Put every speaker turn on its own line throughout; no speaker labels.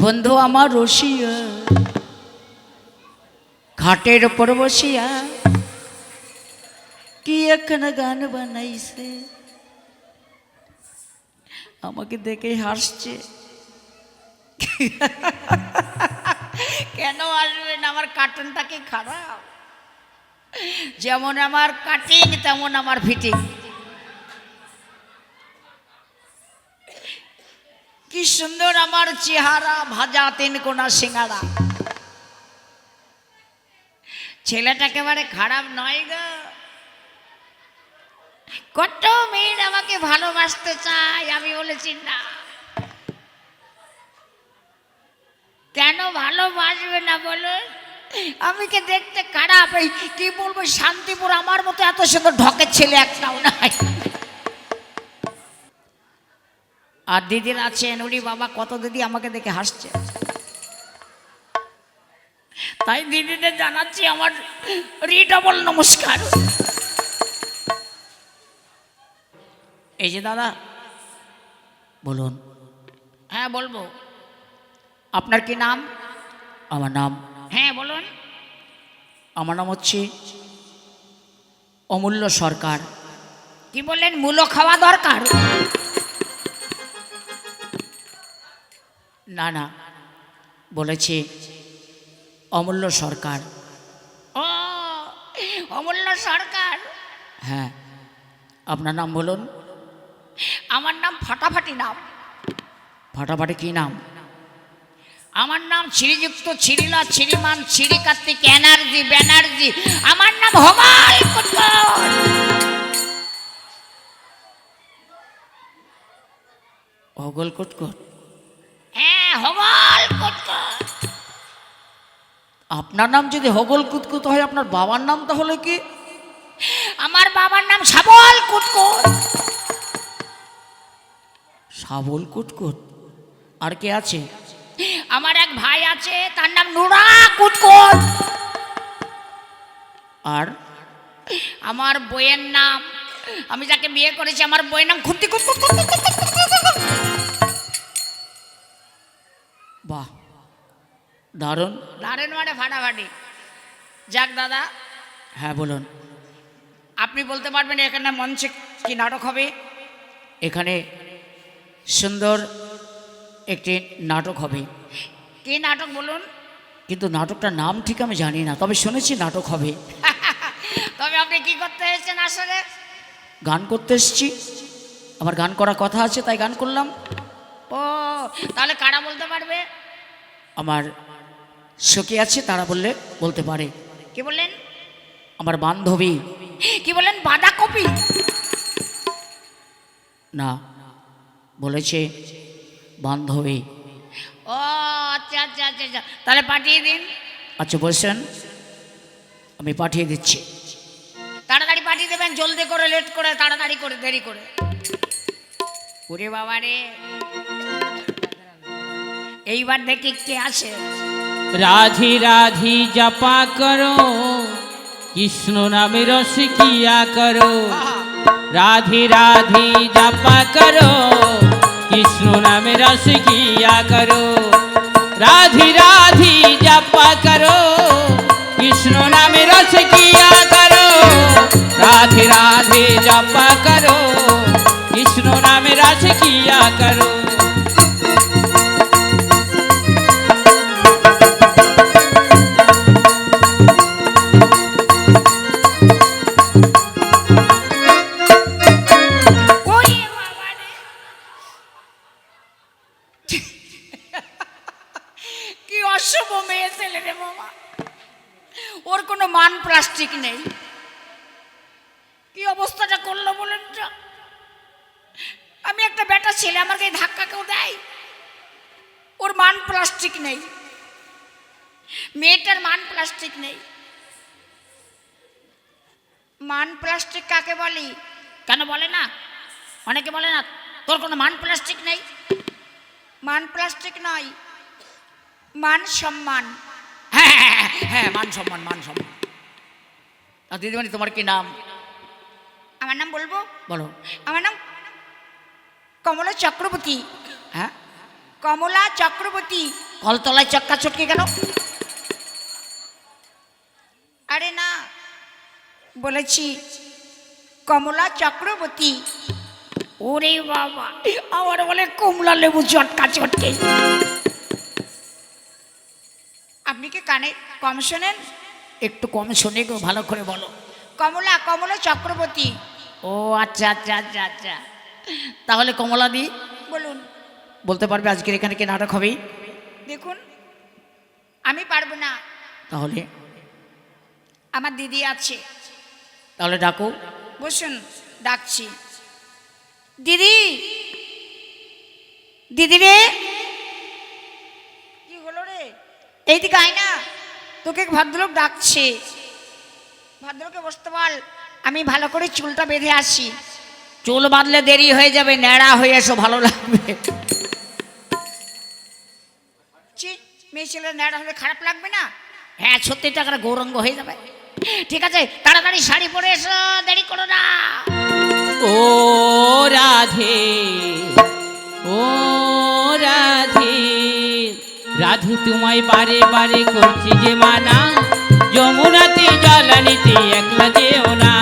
বন্ধু আমার রসিয়া, ঘাটের ওপর বসিয়া কি একখানা গান বানাইছে? আমাকে দেখে হাসছে। কেন আসবেন আমার কার্টুনটা কি খারাপ? যেমন আমার কাটিং তেমন আমার ফিটিং সুন্দর আমার চেহারা, ভাজা তিন কোনা সিঙ্গারা ছেলেটা একেবারে খারাপ নয় গো। কত মেয়ের আমাকে ভালোবাসতে চায়, আমি বলেছি না। কেন ভালোবাসবে না বলো? আমি কে দেখতে খারাপ? কি বলব, শান্তিপুর আমার মতো এত সুন্দর ঢকের ছেলে একটাও নাই। আর দিদির আছেন উনি বাবা কত দিদি আমাকে দেখে হাসছে। তাই দিদিদের জানাচ্ছি আমার রিডবল নমস্কার। এই যে দাদা বলুন। হ্যাঁ বলব। আপনার কি নাম? আমার নাম হ্যাঁ বলুন। আমার নাম হচ্ছে অমূল্য সরকার। কি বললেন? মূল্য খাওয়া দরকার? না না বলেছে অমূল্য সরকার। ও অমূল্য সরকার? হ্যাঁ আপনার নাম বলুন। আমার নাম ফাটাফাটি নাম। ফাটাফাটি কি নাম? আমার নাম শ্রীযুক্ত ছিরিলা ছিরিমান ছিরি কার্তিক এনার্জি ব্যানার্জি। আমার নাম হমাল কুটকর। অগল আপনার নাম যদি হগল কুতকুত হয় আপনার বাবার নাম তাহলে কি? আমার বাবার নাম শাবল কুটকুট শাবল কুটকুট আর কে আছে? আমার এক ভাই আছে তার নাম নুরা কুটকুট আর? আমার বইয়ের নাম আমি যাকে বিয়ে করেছি আমার বইয়ের নাম খুঁতি কুট দারুণ। দারুণ মানে ফাটাফাটি। যাক দাদা হ্যাঁ বলুন। আপনি বলতে পারবেন এখানে মঞ্চে কি নাটক হবে? এখানে সুন্দর একটি নাটক হবে। কি নাটক বলুন? কিন্তু নাটকটার নাম ঠিক আমি জানি না তবে শুনেছি নাটক হবে। তবে আপনি কি করতে এসেছেন আসলে? গান করতে এসেছি। আমার গান করার কথা আছে তাই গান করলাম। ও তাহলে কারা বলতে পারবে? আমার সখী আছে তারা বললে বলতে পারে। কি বললেন? আমার বান্ধবী। কি বললেন? বাঁধাকপি? না বলেছে বান্ধবী। ও আচ্ছা আচ্ছা আচ্ছা আচ্ছা। তাহলে পাঠিয়ে দিন। আচ্ছা বলছেন আমি পাঠিয়ে দিচ্ছি। তাড়াতাড়ি পাঠিয়ে দেবেন জলদি করে লেট করে তাড়াতাড়ি করে দেরি করে। ওরে বাবা রে এইবার দেখি কে আসে।
राधे राधे जपा करो, कृष्ण नाम रस किया करो। राधे राधे जपा करो, कृष्ण नाम रस किया करो। राधे राधे जपा करो, कृष्ण नाम रस किया करो। राधे राधे जपा
करो, कृष्ण नाम रस किया करो। ছেলে আমাকে এই ধাক্কা কেউ দেয়? ওর মান প্লাস্টিক নেই। মেয়েটার মান প্লাস্টিক নেই। মান প্লাস্টিক কাকে বলি? কেন বলে না? অনেকে বলে না তোর কোনো মান প্লাস্টিক নেই? মান প্লাস্টিক নয় মান সম্মান। হ্যাঁ হ্যাঁ, হ্যাঁ, হ্যাঁ মান সম্মান মান সম্মান। দিদিমণি তোমার কি নাম? আমার নাম বলব? বলো। আমার নাম কমলা চক্রবর্তী হ্যাঁ? কমলা চক্রবর্তী, কলতলায় চক্কা চটকে গেল। আরে না, বলেছি, কমলা চক্রবর্তী, ওরে বাবা, আমার বলে কমলা লেবু চটকা চটকে। আপনি কি কানে কম শোনেন? একটু কম শোনে গো, ভালো করে বলো। কমলা কমলা চক্রবর্তী। ও আচ্ছা আচ্ছা আচ্ছা আচ্ছা। তাহলে কমলা দি। বলুন। বলতে পারবে আজকের এখানে কি নাটক হবে? দেখুন আমি পারব না। তাহলে? আমার দিদি আছে। তাহলে ডাকো। বসুন ডাকছি। দিদি! দিদি রে! কি হলো রে? এইদিকে আয় না। তোকে ভদ্রলোক ডাকছে। ভদ্রলোকে বসতে বল। আমি ভালো করে চুলটা বেঁধে আসি। চুল বাঁধলে দেরি হয়ে যাবে ন্যাড়া হয়ে এসো ভালো লাগবে। মেয়ে ছেলে ন্যাড়া হলে খারাপ লাগবে না? হ্যাঁ সত্যি টাকার গৌরঙ্গ হয়ে যাবে। ঠিক আছে তাড়াতাড়ি শাড়ি পরে এসো দেরি করো না।
ও রাধে ও রাধে রাধে তোমায় বারে বারে করছি যে মানা যমুনাতে জল নিতে একলা যেও না।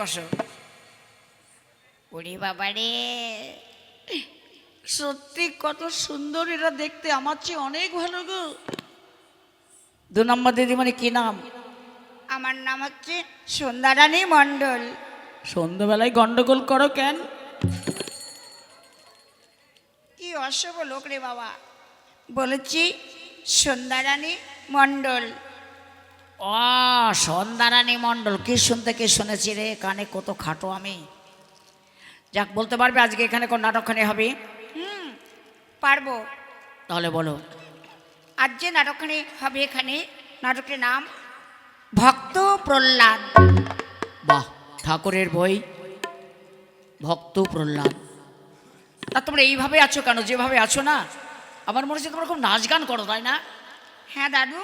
কষো ওরে বাবা রে সত্যি কত সুন্দর এরা দেখতে আমার চেয়ে অনেক ভালো গো। দু নম্বর দিদিমণি কি নাম? আমার নাম হচ্ছে সন্ধ্যারানী মণ্ডল। সন্ধ্যাবেলায় গন্ডগোল করো কেন? কি অশুভ লোক রে বাবা। বলেছি সন্ধ্যারানী মণ্ডল। ও সন্ধ্যারানী মণ্ডল কি শুনতে কি শুনেছি রে? কানে কত খাটো আমি। যাক বলতে পারবে আজকে এখানে কোন নাটকখানি হবে? হুম পারব। তাহলে বলো। আজ যে নাটকখানি হবে এখানে নাটকের নাম ভক্ত প্রহ্লাদ। বাহ ঠাকুরের বই ভক্ত প্রহ্লাদ। তা তোমরা এইভাবে আছো কেন? যেভাবে আছো না আমার মনে হচ্ছে তোমরা খুব নাচ গান করো তাই না? হ্যাঁ দাদু।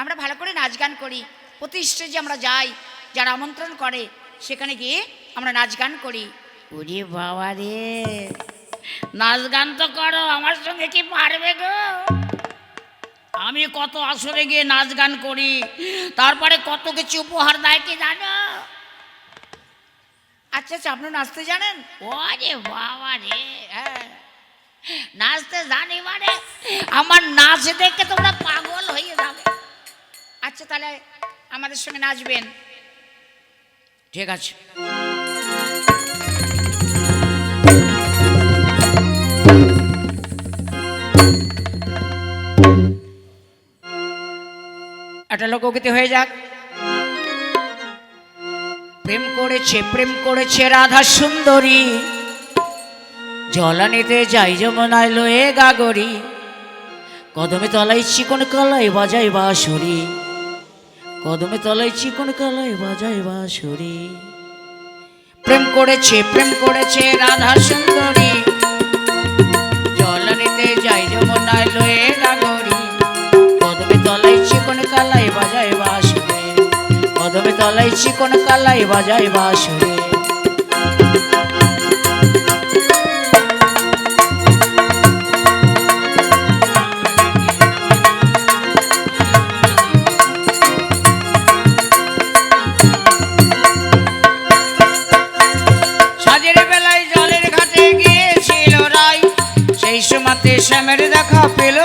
আমরা ভালো করে নাচ গান করি। প্রতি স্টেজে আমরা যাই যারা আমন্ত্রণ করে সেখানে গিয়ে আমরা নাচ গান করি। ওরে বাবা রে নাচ গান তো করো আমার সঙ্গে কি পারবে গো? আমি কত আসরে গিয়ে নাচ গান করি তারপরে কত কিছু উপহার দেয় কি জানো? আচ্ছা আচ্ছা আপনি নাচতে জানেন? ওরে বাবা রে হ্যাঁ। নাচতে জানি মানে আমার নাচ দেখে তোমরা পাগল হয়ে আচ্ছা আমাদের সঙ্গে নাচবেন ঠিক আছে। একটা লোকগীতি হয়ে যাক। প্রেম করেছে প্রেম করেছে রাধা সুন্দরী। জলানিতে যাই যমুনায় লয়ে গাগরি। কদমে তলাই চিকন কালাই বাজাই বাঁশরি। কদমে তলাই চিকন কালাই বাজাই বাঁশরি। প্রেম করেছে প্রেম করেছে রাধা সুন্দরী। জলানিতে যাই যমুনায় লয়ে গাগরি কদমে তলাই চিকন কালাই বাজাই বাঁশরি। কদমে তলাই চিকন কালাই বাজাই বাঁশরি। সময়তে শ্যামের দেখা পেল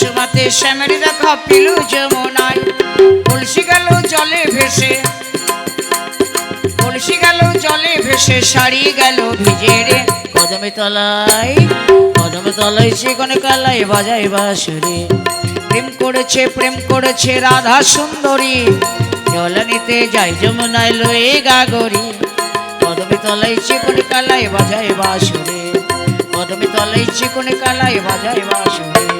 সময়তে শ্যামের দেখা পেল যমুনায়। কলসি গেল জলে ভেসে, কলসি গেল জলে ভেসে, শাড়ি গেল ভিজে রে। কদমে তলায় কদমে তলায় সেখানে কালাই বাজাই বাঁশুরি। প্রেম করেছে প্রেম করেছে রাধা সুন্দরী। জলনিতে যাই যমুনায় লয়ে গাগরি। কদমে তলায় সেখানে কালাই বাজাই বাঁশুরি। তলাই চিকনে কালাই বাজায় বাঁশুরি।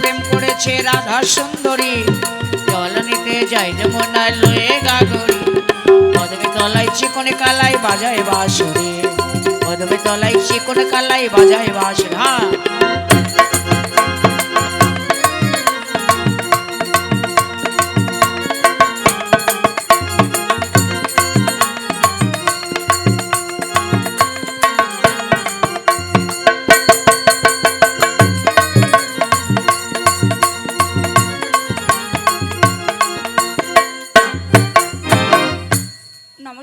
প্রেম করেছে রাধা সুন্দরী। জল নিতে যাই যমুনায় লয়ে গাগরি। কদমে তলায় চিকনে কালাই বাজায় বাসরে পদমে তলায় চিকনে কালাই বাজায় বাঁশুরি।